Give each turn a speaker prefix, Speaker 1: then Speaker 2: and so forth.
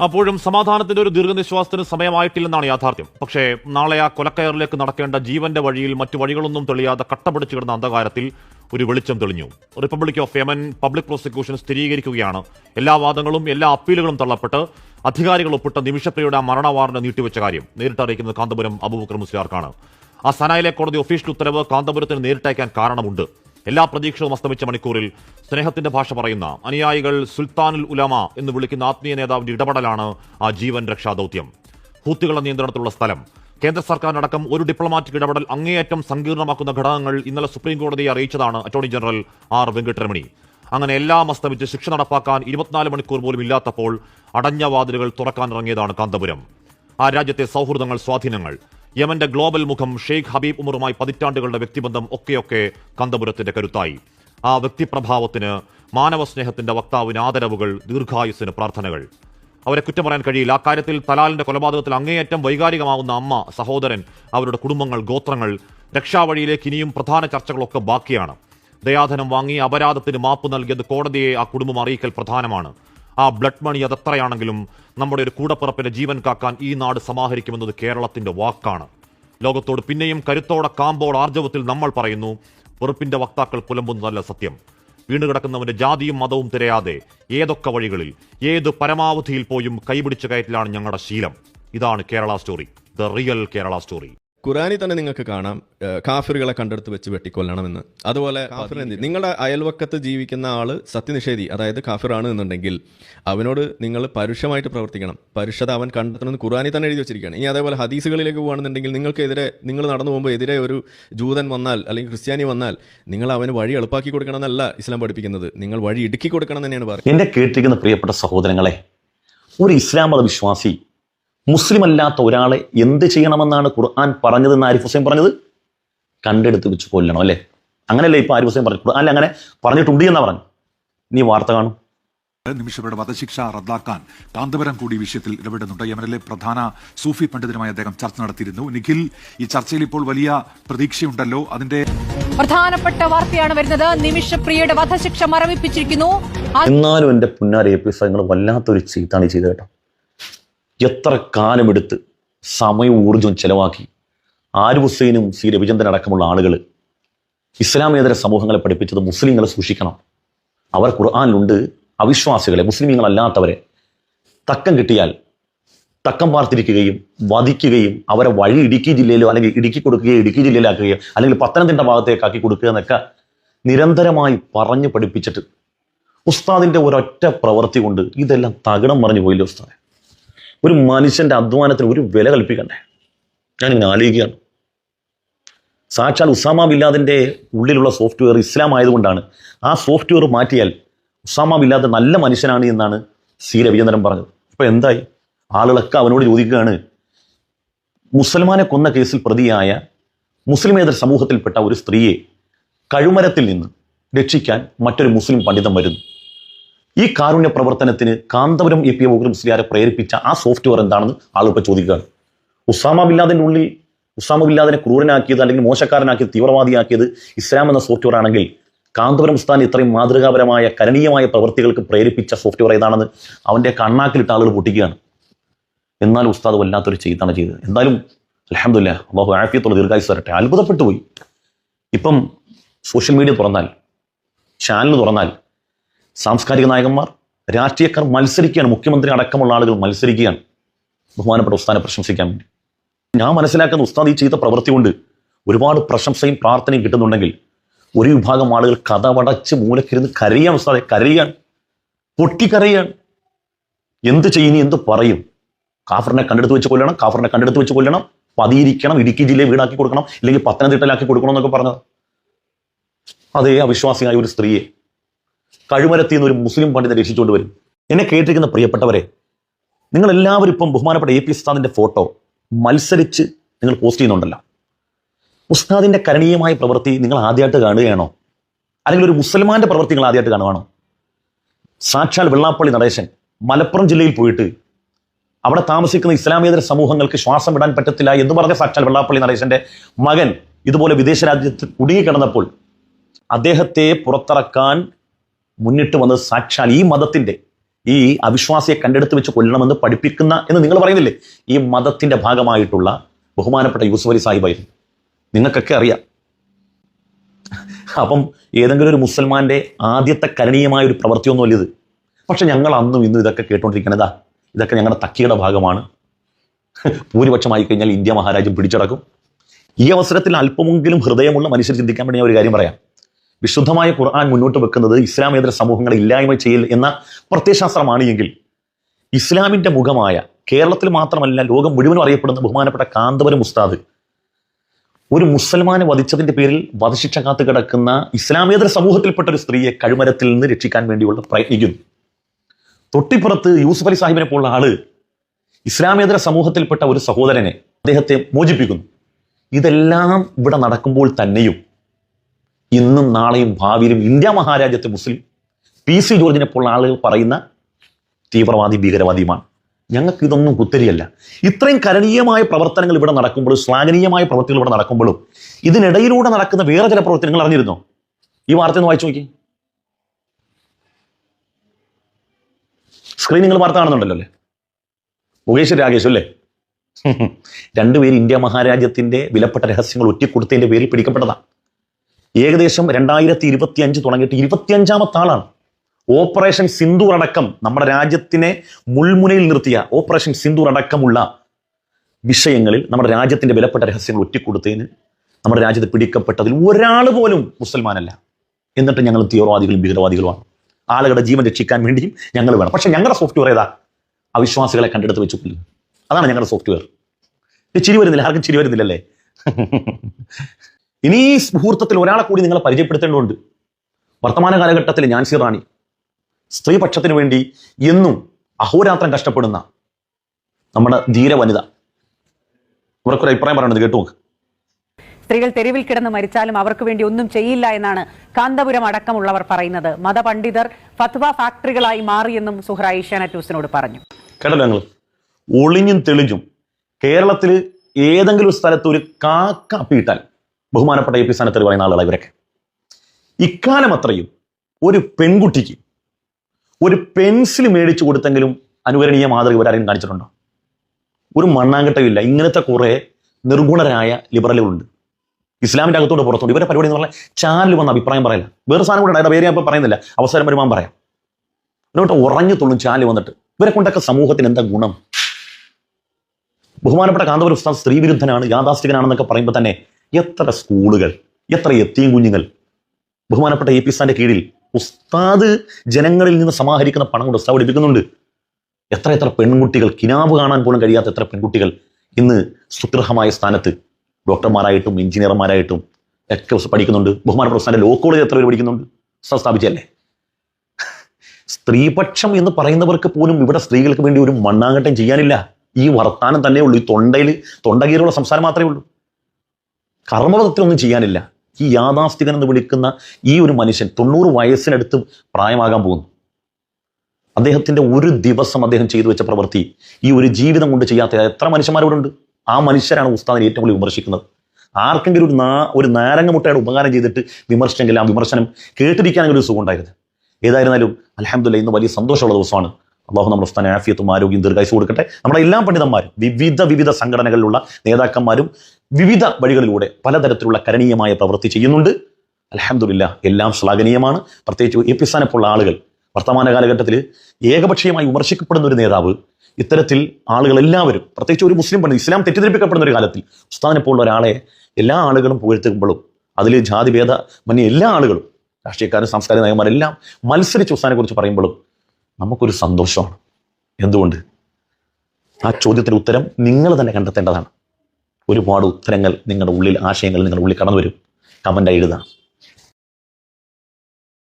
Speaker 1: അപ്പോഴും സമാധാനത്തിന്റെ ഒരു ദീർഘനിശ്വാസത്തിന് സമയമായിട്ടില്ലെന്നാണ് യാഥാർത്ഥ്യം. പക്ഷേ നാളെ ആ കൊലക്കയറിലേക്ക് നടക്കേണ്ട ജീവന്റെ വഴിയിൽ മറ്റു വഴികളൊന്നും തെളിയാതെ കട്ടപിടിച്ചു കിടന്ന അന്ധകാരത്തിൽ ഒരു വെളിച്ചം തെളിഞ്ഞു. Republic of Yemen public prosecution സ്ഥിരീകരിക്കുകയാണ്. എല്ലാ വാദങ്ങളും എല്ലാ അപ്പീലുകളും തള്ളപ്പെട്ട് അധികാരികൾ ഒപ്പിട്ട നിമിഷപ്രിയുടെ മരണ വാറന്റ് നീട്ടിവെച്ച കാര്യം നേരിട്ടറിയിക്കുന്നത് കാന്തപുരം അബൂബക്കർ മുസ്ലിയാർക്കാണ്. ആ സനായിലെ കോടതി ഒഫീഷ്യൽ ഉത്തരവ് കാന്തപുരത്തിന് നേരിട്ടയക്കാൻ കാരണമുണ്ട്. എല്ലാ പ്രതീക്ഷകളും അസ്തമിച്ച മണിക്കൂറിൽ സ്നേഹത്തിന്റെ ഭാഷ പറയുന്ന അനുയായികൾ സുൽത്താനുൽ ഉലമ എന്ന് വിളിക്കുന്ന ആത്മീയ നേതാവിന്റെ ഇടപെടലാണ് ആ ജീവൻ രക്ഷാ ദൗത്യം ഹൂത്തികളുടെ നിയന്ത്രണത്തിലുള്ള സ്ഥലം. കേന്ദ്ര സർക്കാരിനടക്കം ഒരു ഡിപ്ലോമാറ്റിക് ഇടപെടൽ അങ്ങേയറ്റം സങ്കീർണമാക്കുന്ന ഘടകങ്ങൾ ഇന്നലെ സുപ്രീം കോടതിയെ അറിയിച്ചതാണ് അറ്റോർണി ജനറൽ ആർ വെങ്കട്ടരമണി. അങ്ങനെ എല്ലാം അസ്തമിച്ച് ശിക്ഷ നടപ്പാക്കാൻ ഇരുപത്തിനാല് മണിക്കൂർ പോലും ഇല്ലാത്തപ്പോൾ അടഞ്ഞ വാതിലുകൾ തുറക്കാനിറങ്ങിയതാണ് കാന്തപുരം. ആ രാജ്യത്തെ സൗഹൃദങ്ങൾ സ്വാധീനങ്ങൾ. യമന്റെ ഗ്ലോബൽ മുഖം ഷെയ്ഖ് ഹബീബ് ഉമറുമായി പതിറ്റാണ്ടുകളുടെ വ്യക്തിബന്ധം ഒക്കെയൊക്കെ കന്തപുരത്തിന്റെ കരുത്തായി. ആ വ്യക്തിപ്രഭാവത്തിന് മാനവസ്നേഹത്തിന്റെ വക്താവിന് ആദരവുകൾ ദീർഘായുസിന് പ്രാർത്ഥനകൾ. അവരെ കുറ്റം പറയാൻ കഴിയില്ല. അക്കാര്യത്തിൽ തലാലിന്റെ കൊലപാതകത്തിൽ അങ്ങേയറ്റം വൈകാരികമാവുന്ന അമ്മ സഹോദരൻ അവരുടെ കുടുംബങ്ങൾ ഗോത്രങ്ങൾ രക്ഷാവഴിയിലേക്ക് ഇനിയും പ്രധാന ചർച്ചകളൊക്കെ ബാക്കിയാണ്. ദയാധനം വാങ്ങി അപരാധത്തിന് മാപ്പ് നൽകിയത് കോടതിയെ ആ കുടുംബം അറിയിക്കൽ പ്രധാനമാണ്. ആ ബ്ലഡ് മണി അതെത്രയാണെങ്കിലും നമ്മുടെ ഒരു കൂടപ്പിറപ്പിന്റെ ജീവൻ കാക്കാൻ ഈ നാട് സമാഹരിക്കുമെന്നത് കേരളത്തിന്റെ വാക്കാണ്. ലോകത്തോട് പിന്നെയും കരുത്തോടെ കാമ്പോൾ ആർജവത്തിൽ നമ്മൾ പറയുന്നു വെറുപ്പിന്റെ വക്താക്കൾ പുലമ്പുന്നതല്ല സത്യം. വീണുകിടക്കുന്നവന്റെ ജാതിയും മതവും തിരയാതെ ഏതൊക്കെ വഴികളിൽ ഏത് പരമാവധിയിൽ പോയും കൈപിടിച്ചു കയറ്റിലാണ് ഞങ്ങളുടെ ശീലം. ഇതാണ് Kerala story the real Kerala story
Speaker 2: ഖുറാനിൽ തന്നെ നിങ്ങൾക്ക് കാണാം കാഫിറുകളെ കണ്ടെടുത്ത് വെച്ച് വെട്ടിക്കൊല്ലണമെന്ന്. അതുപോലെ കാഫിറിനെ നിങ്ങളുടെ അയൽവക്കത്ത് ജീവിക്കുന്ന ആൾ സത്യനിഷേധി അതായത് കാഫിറാണ് എന്നുണ്ടെങ്കിൽ അവനോട് നിങ്ങൾ പരുഷമായിട്ട് പ്രവർത്തിക്കണം. പരുഷത അവൻ കണ്ടെത്തണമെന്ന് ഖുറാനിൽ തന്നെ എഴുതി വെച്ചിരിക്കുകയാണ്. ഇനി അതേപോലെ ഹദീസുകളിലേക്ക് പോകുകയാണെന്നുണ്ടെങ്കിൽ നിങ്ങൾക്കെതിരെ നിങ്ങൾ നടന്നു പോകുമ്പോൾ എതിരെ ഒരു ജൂതൻ വന്നാൽ അല്ലെങ്കിൽ ക്രിസ്ത്യാനി വന്നാൽ നിങ്ങൾ അവന് വഴി എളുപ്പാക്കി കൊടുക്കണം എന്നല്ല ഇസ്ലാം പഠിപ്പിക്കുന്നത്. നിങ്ങൾ വഴി ഇടുക്കി കൊടുക്കണം എന്ന് തന്നെയാണ് പറയുന്നത്.
Speaker 3: എന്റെ കേട്ടിരിക്കുന്ന പ്രിയപ്പെട്ട സഹോദരങ്ങളെ ഒരു ഇസ്ലാം മത വിശ്വാസി മുസ്ലിം അല്ലാത്ത ഒരാളെ എന്ത് ചെയ്യണമെന്നാണ് ഖുർആൻ പറഞ്ഞതെന്ന് ആരിഫ് ഹുസൈൻ പറഞ്ഞത്? കണ്ടെടുത്ത് വെച്ച് കൊല്ലണം അല്ലേ? അങ്ങനെയല്ലേ ഇപ്പൊ ആരിഫ് ഹുസൈൻ പറഞ്ഞു ഖുർആൻ അങ്ങനെ പറഞ്ഞിട്ടുണ്ട് എന്നാ പറഞ്ഞു നീ വാർത്ത കാണും.
Speaker 4: നിമിഷയുടെ വധശിക്ഷ റദ്ദാക്കാൻ കാന്തപുരം കൂടി വിഷയത്തിൽ ഇടപെടുന്നുണ്ട്. യമനിലെ പ്രധാന സൂഫി പണ്ഡിതനുമായി അദ്ദേഹം ചർച്ച നടത്തിയിരുന്നു. നിഖിൽ ഈ ചർച്ചയിൽ ഇപ്പോൾ വലിയ പ്രതീക്ഷയുണ്ടല്ലോ. അതിന്റെ
Speaker 5: പ്രധാനപ്പെട്ട വാർത്തയാണ് വരുന്നത്. നിമിഷപ്രിയയുടെ വധശിക്ഷ മരവിപ്പിച്ചിരിക്കുന്നു.
Speaker 3: എന്നാലും എന്റെ പുന്നാരി നിങ്ങൾ വല്ലാത്തൊരു ചീത്താണ് ചെയ്തത് കേട്ടോ. എത്ര കാലമെടുത്ത് സമയവും ഊർജവും ചെലവാക്കി? ആര് ഹുസൈനും സി രവിചന്ദ്രൻ അടക്കമുള്ള ആളുകൾ ഇസ്ലാമേതര സമൂഹങ്ങളെ പഠിപ്പിച്ചത് മുസ്ലിങ്ങളെ സൂക്ഷിക്കണം. അവർ ഖുർആാനിലുണ്ട്. അവിശ്വാസികളെ മുസ്ലിമീങ്ങളല്ലാത്തവരെ തക്കം കിട്ടിയാൽ തക്കം പാർത്തിരിക്കുകയും വധിക്കുകയും അവരെ വഴി ഇടുക്കി ജില്ലയിലോ അല്ലെങ്കിൽ ഇടുക്കി കൊടുക്കുകയോ ഇടുക്കി ജില്ലയിലാക്കുകയോ അല്ലെങ്കിൽ പത്തനംതിട്ട ഭാഗത്തേക്ക് ആക്കി കൊടുക്കുക എന്നൊക്കെ നിരന്തരമായി പറഞ്ഞു പഠിപ്പിച്ചിട്ട് ഉസ്താദിന്റെ ഒരൊറ്റ പ്രവൃത്തി കൊണ്ട് ഇതെല്ലാം തകിടം മറിഞ്ഞു പോയില്ലേ ഉസ്താദെ? ഒരു മനുഷ്യന്റെ അധ്വാനത്തിന് ഒരു വില കൽപ്പിക്കണ്ടേ? ഞാൻ ഇങ്ങനെ ആലോചിക്കുകയാണ്. സാക്ഷാൽ ഉസാമ ബില്ലാദിന്റെ ഉള്ളിലുള്ള സോഫ്റ്റ്വെയർ ഇസ്ലാം ആയതുകൊണ്ടാണ് ആ സോഫ്റ്റ്വെയർ മാറ്റിയാൽ ഉസാമ ബില്ലാദ് നല്ല മനുഷ്യനാണ് എന്നാണ് സി രവിചന്ദ്രൻ പറഞ്ഞത്. ഇപ്പൊ എന്തായി? ആളുകളൊക്കെ അവനോട് ചോദിക്കുകയാണ് മുസൽമാനെ കൊന്ന കേസിൽ പ്രതിയായ മുസ്ലിമേതര സമൂഹത്തിൽപ്പെട്ട ഒരു സ്ത്രീയെ കഴുമരത്തിൽ നിന്ന് രക്ഷിക്കാൻ മറ്റൊരു മുസ്ലിം പണ്ഡിതൻ വരുന്നു. ഈ കാരുണ്യ പ്രവർത്തനത്തിന് കാന്തപുരം എ പി എ മുസ്ലിയാരെ പ്രേരിപ്പിച്ച ആ സോഫ്റ്റ്വെയർ എന്താണെന്ന് ആളുകൾ ചോദിക്കുകയാണ്. ഉസാമ ബില്ലാദിന്റെ ഉള്ളിൽ ഉസാമ ബില്ലാദിനെ ക്രൂരനാക്കിയത് അല്ലെങ്കിൽ മോശക്കാരനാക്കിയത് തീവ്രവാദിയാക്കിയത് ഇസ്ലാം എന്ന സോഫ്റ്റ്വെയർ ആണെങ്കിൽ കാന്തപുരം ഉസ്താൻ ഇത്രയും മാതൃകാപരമായ കരണീയമായ പ്രവൃത്തികൾക്ക് പ്രേരിപ്പിച്ച സോഫ്റ്റ്വെയർ ഏതാണെന്ന് അവന്റെ കണ്ണാക്കിലിട്ട് ആളുകൾ പൊട്ടിക്കുകയാണ്. എന്നാലും ഉസ്താദ് വല്ലാത്തൊരു ചെയ്താണ് ചെയ്തത്. എന്തായാലും അലഹമില്ല അള്ളാഹു ആഫിയത്തുള്ള ദീർഘായുസ് വരട്ടെ അത്ഭുതപ്പെട്ടു പോയി. ഇപ്പം സോഷ്യൽ മീഡിയ തുറന്നാൽ ചാനൽ തുറന്നാൽ സാംസ്കാരിക നായകന്മാർ രാഷ്ട്രീയക്കാർ മത്സരിക്കുകയാണ്. മുഖ്യമന്ത്രി അടക്കമുള്ള ആളുകൾ മത്സരിക്കുകയാണ്. ബഹുമാനപ്പെട്ട ഉസ്താനെ പ്രശംസിക്കാൻ വേണ്ടി. ഞാൻ മനസ്സിലാക്കുന്ന ഉസ്താദ് ഈ ചെയ്ത പ്രവൃത്തി കൊണ്ട് ഒരുപാട് പ്രശംസയും പ്രാർത്ഥനയും കിട്ടുന്നുണ്ടെങ്കിൽ ഒരു വിഭാഗം ആളുകൾ കഥവടച്ച് മൂലക്കിരുന്ന് കരയാണ് ഉസ്താദെ കരയാണ്. പൊട്ടിക്കരയാണ്. എന്ത് ചെയ്യുന്നു എന്ത് പറയും? കാഫറിനെ കണ്ടെടുത്ത് വെച്ച് കൊല്ലണം കാഫറിനെ കണ്ടെടുത്ത് വെച്ച് കൊല്ലണം പതിയിരിക്കണം ഇടുക്കി ജില്ലയെ വീടാക്കി കൊടുക്കണം ഇല്ലെങ്കിൽ പത്തനംതിട്ടയിലാക്കി കൊടുക്കണം എന്നൊക്കെ പറഞ്ഞത്. അതേ അവിശ്വാസിയായ ഒരു സ്ത്രീയെ കഴുമരത്തിൽ നിന്ന് ഒരു മുസ്ലിം പണ്ഡിതനെ രക്ഷിച്ചുകൊണ്ട് വരും. എന്നെ കേട്ടിരിക്കുന്ന പ്രിയപ്പെട്ടവരെ നിങ്ങൾ എല്ലാവരും ഇപ്പം ബഹുമാനപ്പെട്ട എ പി ഉസ്താദിന്റെ ഫോട്ടോ മത്സരിച്ച് നിങ്ങൾ പോസ്റ്റ് ചെയ്യുന്നുണ്ടല്ലോ. ഉസ്താദിന്റെ കരണീയമായ പ്രവൃത്തി നിങ്ങൾ ആദ്യമായിട്ട് കാണുകയാണോ? അല്ലെങ്കിൽ ഒരു മുസൽമാന്റെ പ്രവൃത്തി നിങ്ങൾ ആദ്യമായിട്ട് കാണുകയാണോ സാക്ഷാൽ വെള്ളാപ്പള്ളി നടേശൻ മലപ്പുറം ജില്ലയിൽ പോയിട്ട് അവിടെ താമസിക്കുന്ന ഇസ്ലാമേതര സമൂഹങ്ങൾക്ക് ശ്വാസം വിടാൻ പറ്റത്തില്ല എന്ന് പറഞ്ഞ സാക്ഷാൽ വെള്ളാപ്പള്ളി നടേശന്റെ മകൻ ഇതുപോലെ വിദേശ രാജ്യത്ത് കുടുങ്ങിക്കിടന്നപ്പോൾ അദ്ദേഹത്തെ പുറത്തിറക്കാൻ മുന്നിട്ട് വന്നത് സാക്ഷാൽ ഈ മതത്തിന്റെ ഈ അവിശ്വാസിയെ കണ്ടെടുത്ത് വെച്ച് കൊല്ലണമെന്ന് പഠിപ്പിക്കുന്ന എന്ന് നിങ്ങൾ പറയുന്നില്ലേ? ഈ മതത്തിന്റെ ഭാഗമായിട്ടുള്ള ബഹുമാനപ്പെട്ട യൂസുഫ് അലി സാഹിബായിരുന്നു. നിങ്ങൾക്കൊക്കെ അറിയാം. അപ്പം ഏതെങ്കിലും ഒരു മുസൽമാന്റെ ആദ്യത്തെ കരണീയമായ ഒരു പ്രവൃത്തിയൊന്നുമല്ല ഇത്. പക്ഷെ ഞങ്ങൾ അന്നും ഇന്നും ഇതൊക്കെ കേട്ടോണ്ടിരിക്കണതാ ഇതൊക്കെ ഞങ്ങളുടെ തക്കിയുടെ ഭാഗമാണ്. ഭൂരിപക്ഷമായി കഴിഞ്ഞാൽ ഇന്ത്യ മഹാരാജ്യം പിടിച്ചടക്കും. ഈ അവസരത്തിൽ അല്പമെങ്കിലും ഹൃദയമുള്ള മനുഷ്യർ ചിന്തിക്കാൻ വേണ്ടി ഞാൻ ഒരു കാര്യം പറയാം. വിശുദ്ധമായ ഖുർആൻ മുന്നോട്ട് വെക്കുന്നത് ഇസ്ലാമേതര സമൂഹങ്ങളെ ഇല്ലായ്മ ചെയ്യൽ എന്ന പ്രത്യയശാസ്ത്രമാണ് എങ്കിൽ ഇസ്ലാമിന്റെ മുഖമായ കേരളത്തിൽ മാത്രമല്ല ലോകം മുഴുവനും അറിയപ്പെടുന്ന ബഹുമാനപ്പെട്ട കാന്തപുരം ഉസ്താദ് ഒരു മുസൽമാനെ വധിച്ചതിന്റെ പേരിൽ വധശിക്ഷ കാത്തു കിടക്കുന്ന ഇസ്ലാമേതര സമൂഹത്തിൽപ്പെട്ട ഒരു സ്ത്രീയെ കഴുമരത്തിൽ നിന്ന് രക്ഷിക്കാൻ വേണ്ടിയുള്ള പ്രയത്നിക്കുന്നു. തൊട്ടിപ്പുറത്ത് യൂസുഫ് അലി സാഹിബിനെ പോലുള്ള ആൾ ഇസ്ലാമേതര സമൂഹത്തിൽപ്പെട്ട ഒരു സഹോദരനെ അദ്ദേഹത്തെ മോചിപ്പിക്കുന്നു. ഇതെല്ലാം ഇവിടെ നടക്കുമ്പോൾ തന്നെയും ഇന്നും നാളെയും ഭാവിയിലും ഇന്ത്യ മഹാരാജ്യത്തെ മുസ്ലിം പി സി ജോർജിനെ പോലുള്ള ആളുകൾ പറയുന്ന തീവ്രവാദി ഭീകരവാദിയുമാണ്. ഞങ്ങൾക്ക് ഇതൊന്നും കുത്തരിയല്ല. ഇത്രയും കരണീയമായ പ്രവർത്തനങ്ങൾ ഇവിടെ നടക്കുമ്പോഴും ശ്ലാഘനീയമായ പ്രവർത്തികൾ ഇവിടെ നടക്കുമ്പോഴും ഇതിനിടയിലൂടെ നടക്കുന്ന വേറെ ചില പ്രവർത്തനങ്ങൾ അറിഞ്ഞിരുന്നോ? ഈ വാർത്ത ഒന്ന് വായിച്ചു നോക്കി. സ്ക്രീൻ നിങ്ങൾ വാർത്ത കാണുന്നുണ്ടല്ലോ അല്ലേ? മുകേഷ് രാകേഷ് അല്ലേ? രണ്ടുപേര് ഇന്ത്യ മഹാരാജ്യത്തിന്റെ വിലപ്പെട്ട രഹസ്യങ്ങൾ ഒറ്റിക്കൊടുത്തതിന്റെ പേരിൽ പിടിക്കപ്പെട്ടതാണ് ഏകദേശം രണ്ടായിരത്തി ഇരുപത്തി അഞ്ച് തുടങ്ങിയിട്ട് ഇരുപത്തിയഞ്ചാമത്തെ ആളാണ്. ഓപ്പറേഷൻ സിന്ദൂർ അടക്കം നമ്മുടെ രാജ്യത്തിനെ മുൾമുനയിൽ നിർത്തിയ ഓപ്പറേഷൻ സിന്ദൂർ അടക്കമുള്ള വിഷയങ്ങളിൽ നമ്മുടെ രാജ്യത്തിന്റെ വിലപ്പെട്ട രഹസ്യങ്ങൾ ഒറ്റിക്കൊടുത്തതിന് നമ്മുടെ രാജ്യത്ത് പിടിക്കപ്പെട്ടതിൽ ഒരാൾ പോലും മുസൽമാനല്ല. എന്നിട്ട് ഞങ്ങൾ തീവ്രവാദികളും ഭീകരവാദികളുമാണ്. ആളുകളുടെ ജീവൻ രക്ഷിക്കാൻ വേണ്ടിയും ഞങ്ങൾ വേണം. പക്ഷെ ഞങ്ങളുടെ സോഫ്റ്റ്വെയർ ഏതാ? അവിശ്വാസികളെ കണ്ടെടുത്ത് വെച്ചു അതാണ് ഞങ്ങളുടെ സോഫ്റ്റ്വെയർ ചിരി വരുന്നില്ല. ആർക്കും ചിരി വരുന്നില്ലല്ലേ? ഇനി ഈ മുഹൂർത്തത്തിൽ ഒരാളെ കൂടി നിങ്ങളെ പരിചയപ്പെടുത്തേണ്ടതുണ്ട്. വർത്തമാന കാലഘട്ടത്തിൽ ഞാൻസി റാണി. സ്ത്രീപക്ഷത്തിന് വേണ്ടി എന്നും അഹോരാത്രം കഷ്ടപ്പെടുന്ന നമ്മുടെ ധീര വനിത. അവർക്കൊരു അഭിപ്രായം പറയണത് കേട്ടു നോക്ക്.
Speaker 6: സ്ത്രീകൾ തെരുവിൽ കിടന്ന് മരിച്ചാലും അവർക്ക് വേണ്ടി ഒന്നും ചെയ്യില്ല എന്നാണ് കാന്തപുരം അടക്കമുള്ളവർ പറയുന്നത്. മതപണ്ഡിതർ ഫത്വ ഫാക്ടറികളായി മാറിയെന്നും സുഹ്ര ഏഷ്യാനെറ്റ് ന്യൂസിനോട് പറഞ്ഞു.
Speaker 3: കേട്ടല്ലോ ഞങ്ങൾ ഒളിഞ്ഞും തെളിഞ്ഞും കേരളത്തിൽ ഏതെങ്കിലും ഒരു സ്ഥലത്ത് ഒരു കാക്ക അപ്പിയിട്ടാൽ ബഹുമാനപ്പെട്ട എ പി സ്ഥാനത്ത് പറയുന്ന ആളുകൾ ഇവരൊക്കെ. ഇക്കാലം അത്രയും ഒരു പെൺകുട്ടിക്ക് ഒരു പെൻസിൽ മേടിച്ചു കൊടുത്തെങ്കിലും അനുകരണീയ മാതൃക ഇവരാരെങ്കിലും കാണിച്ചിട്ടുണ്ടോ? ഒരു മണ്ണാങ്കട്ടയില്ല ഇങ്ങനത്തെ കുറെ നിർഗുണരായ ലിബറലുകളുണ്ട്. ഇസ്ലാമിന്റെ അകത്തോട് പുറത്തോട്ട് ഇവരെ പരിപാടി എന്ന് പറഞ്ഞാൽ ചാനൽ വന്ന അഭിപ്രായം പറയില്ല. വേറെ സാധനം കൂടെ ഉണ്ടായിട്ട് പേര് ഞാൻ പറയുന്നില്ല. അവസരം വരുമ്പോൾ പറയാം. എന്നിട്ട് ഉറഞ്ഞു തുള്ളും ചാനൽ വന്നിട്ട്. ഇവരെ കൊണ്ടൊക്കെ സമൂഹത്തിന് എന്താ ഗുണം? ബഹുമാനപ്പെട്ട കാന്തപുരം ഉസ്താദ് സ്ത്രീവിരുദ്ധനാണ് യാഥാസ്ഥികനാണെന്നൊക്കെ പറയുമ്പോൾ തന്നെ എത്ര സ്കൂളുകൾ എത്ര എത്തിയും കുഞ്ഞുങ്ങൾ. ബഹുമാനപ്പെട്ട എ പി സ്ഥാന്റെ കീഴിൽ ഉസ്താദ് ജനങ്ങളിൽ നിന്ന് സമാഹരിക്കുന്ന പണം കൊണ്ട് ഉസ്താദ് പഠിപ്പിക്കുന്നുണ്ട് എത്ര എത്ര പെൺകുട്ടികൾ കിനാവ് കാണാൻ പോലും കഴിയാത്ത എത്ര പെൺകുട്ടികൾ ഇന്ന് സുഗ്രഹമായ സ്ഥാനത്ത് ഡോക്ടർമാരായിട്ടും എഞ്ചിനീയർമാരായിട്ടും ഒക്കെ പഠിക്കുന്നുണ്ട്. ബഹുമാനപ്പെട്ട ഉസ്താദിന്റെ ലോ കോളേജ് എത്ര പേര് പഠിക്കുന്നുണ്ട്? ഉസ്താദ് സ്ഥാപിച്ചല്ലേ സ്ത്രീപക്ഷം എന്ന് പറയുന്നവർക്ക് പോലും ഇവിടെ സ്ത്രീകൾക്ക് വേണ്ടി ഒരു മണ്ണാങ്കട്ടം ചെയ്യാനില്ല. ഈ വർത്താനം തന്നെ ഉള്ളൂ ഈ തൊണ്ടയിൽ തൊണ്ടകീരുള്ള സംസാരം മാത്രമേ ഉള്ളൂ. കർമ്മപദത്തിലൊന്നും ചെയ്യാനില്ല. ഈ യാഥാസ്ഥികൻ എന്ന് വിളിക്കുന്ന ഈ ഒരു മനുഷ്യൻ തൊണ്ണൂറ് വയസ്സിനടുത്ത് പ്രായമാകാൻ പോകുന്നു. അദ്ദേഹത്തിന്റെ ഒരു ദിവസം അദ്ദേഹം ചെയ്തു വെച്ച പ്രവൃത്തി ഈ ഒരു ജീവിതം കൊണ്ട് ചെയ്യാത്ത എത്ര മനുഷ്യന്മാരോടുണ്ട് ആ മനുഷ്യരാണ് ഉസ്താദിനെ ഏറ്റവും കൂടുതൽ വിമർശിക്കുന്നത്. ആർക്കെങ്കിലും ഒരു നാ ഒരു നാരങ്ങ മുട്ടയുടെ ഉപകാരം ചെയ്തിട്ട് വിമർശിച്ചെങ്കിൽ ആ വിമർശനം കേട്ടിരിക്കാനെങ്കിലും ഒരു സുഖം ഉണ്ടായിരുന്നു ഏതായിരുന്നാലും അലഹമ്മദില്ല ഇന്ന് വലിയ സന്തോഷമുള്ള ദിവസമാണ്. അള്ളാഹു നമ്മുടെ സ്ഥാനം ആഫിയത്തും ആരോഗ്യം ദീർഘായുസ് കൊടുക്കട്ടെ. നമ്മുടെ എല്ലാ പണ്ഡിതന്മാരും വിവിധ വിവിധ സംഘടനകളിലുള്ള നേതാക്കന്മാരും വിവിധ വഴികളിലൂടെ പലതരത്തിലുള്ള കരണീയമായ പ്രവൃത്തി ചെയ്യുന്നുണ്ട്. അലഹമില്ല എല്ലാം ശ്ലാഘനീയമാണ്. പ്രത്യേകിച്ച് എ പി സ്ഥാനപ്പുള്ള ആളുകൾ വർത്തമാന കാലഘട്ടത്തിൽ ഏകപക്ഷീയമായി വിമർശിക്കപ്പെടുന്ന ഒരു നേതാവ് ഇത്തരത്തിൽ ആളുകൾ എല്ലാവരും പ്രത്യേകിച്ച് ഒരു മുസ്ലിം പണ്ഡിതൻ ഇസ്ലാം തെറ്റിദ്ധരിപ്പിക്കപ്പെടുന്ന ഒരു കാലത്തിൽ ഉസ്താദിനെ പോലുള്ള ഒരാളെ എല്ലാ ആളുകളും പുകഴ്ത്തുമ്പോഴും അതിൽ ജാതിഭേദ മന്യ എല്ലാ ആളുകളും രാഷ്ട്രീയക്കാരും സാംസ്കാരിക നയന്മാരെല്ലാം മത്സരിച്ച് ഉസ്താദിനെ കുറിച്ച് പറയുമ്പോഴും നമുക്കൊരു സന്തോഷമാണ്. എന്തുകൊണ്ട്? ആ ചോദ്യത്തിന് ഉത്തരം നിങ്ങൾ തന്നെ കണ്ടെത്തേണ്ടതാണ്. ഒരുപാട് ഉത്തരങ്ങൾ നിങ്ങളുടെ ഉള്ളിൽ ആശയങ്ങൾ നിങ്ങളുടെ ഉള്ളിൽ കടന്നു വരും കമന്റായി എഴുതാം.